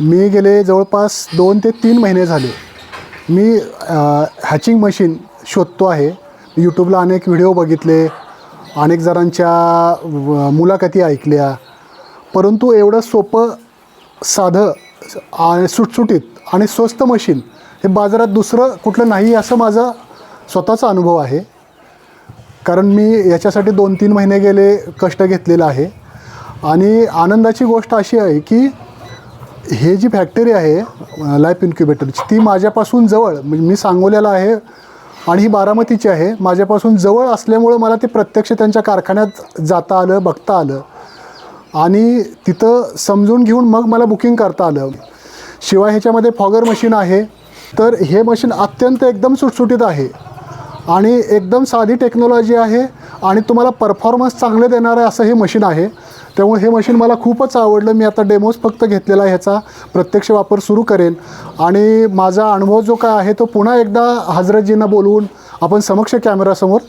मी गेले जवळपास दोन ते तीन महिने झाले. मी हॅचिंग मशीन शोधतो आहे. यूट्यूबला अनेक व्हिडिओ बघितले अनेक जणांच्या व- मुलाखती ऐकल्या. परंतु एवढं सोपं साधं आणि सुटसुटीत आणि स्वस्त मशीन हे बाजारात दुसरं कुठलं नाही असं माझा स्वतःचा अनुभव आहे. कारण मी याच्यासाठी दोन तीन महिने गेले कष्ट घेतलेलं आहे. आणि आनंदाची गोष्ट अशी आहे की हे जी फॅक्टरी आहे लाईफ इन्क्युबेटरची ती माझ्यापासून जवळ म्हणजे मी सांगोल्याला आहे आणि ही बारामतीची आहे माझ्यापासून जवळ असल्यामुळं मला ते प्रत्यक्ष त्यांच्या कारखान्यात जाता आलं बघता आलं. आणि तिथं समजून घेऊन मग मला बुकिंग करता आलं. शिवाय ह्याच्यामध्ये फॉगर मशीन आहे तर हे मशीन अत्यंत एकदम सुटसुटीत आहे. आणि एकदम साधी टेक्नॉलॉजी आहे आणि तुम्हाला परफॉर्मन्स चांगले देणारं असं हे मशीन आहे. त्यामुळे हे मशीन मला खूपच आवडलं. मी आता डेमोज फक्त घेतलेला ह्याचा. प्रत्यक्ष वापर सुरू करेन आणि माझा अनुभव जो काय आहे तो पुन्हा एकदा हजरतजींना बोलवून आपण समक्ष कॅमेरासमोर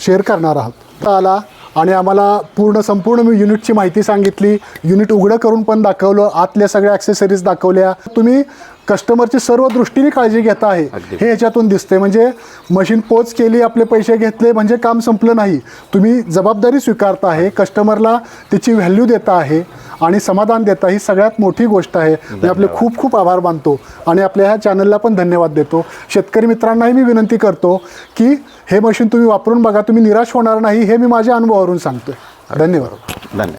शेअर करणार आहोत. आला आणि आम्हाला पूर्ण संपूर्ण मी युनिटची माहिती सांगितली. युनिट उघडं करून पण दाखवलं. आतल्या सगळ्या ॲक्सेसरीज दाखवल्या. तुम्ही कस्टमरची सर्व दृष्टीने काळजी घेता आहे. हे ह्याच्यातून दिसते म्हणजे मशीन पोच केली आपले पैसे घेतले म्हणजे काम संपलं नाही. तुम्ही जबाबदारी स्वीकारता आहे कस्टमरला त्याची व्हॅल्यू देता आहे आणि समाधान देता ही सगळ्यात मोठी गोष्ट आहे. मी आपले खूप खूप आभार मानतो आणि आपल्या ह्या चॅनलला पण धन्यवाद देतो. शेतकरी मित्रांनाही मी विनंती करतो की हे मशीन तुम्ही वापरून बघा. तुम्ही निराश होणार नाही हे मी माझ्या अनुभवावरून सांगतो धन्यवाद. धन्यवाद.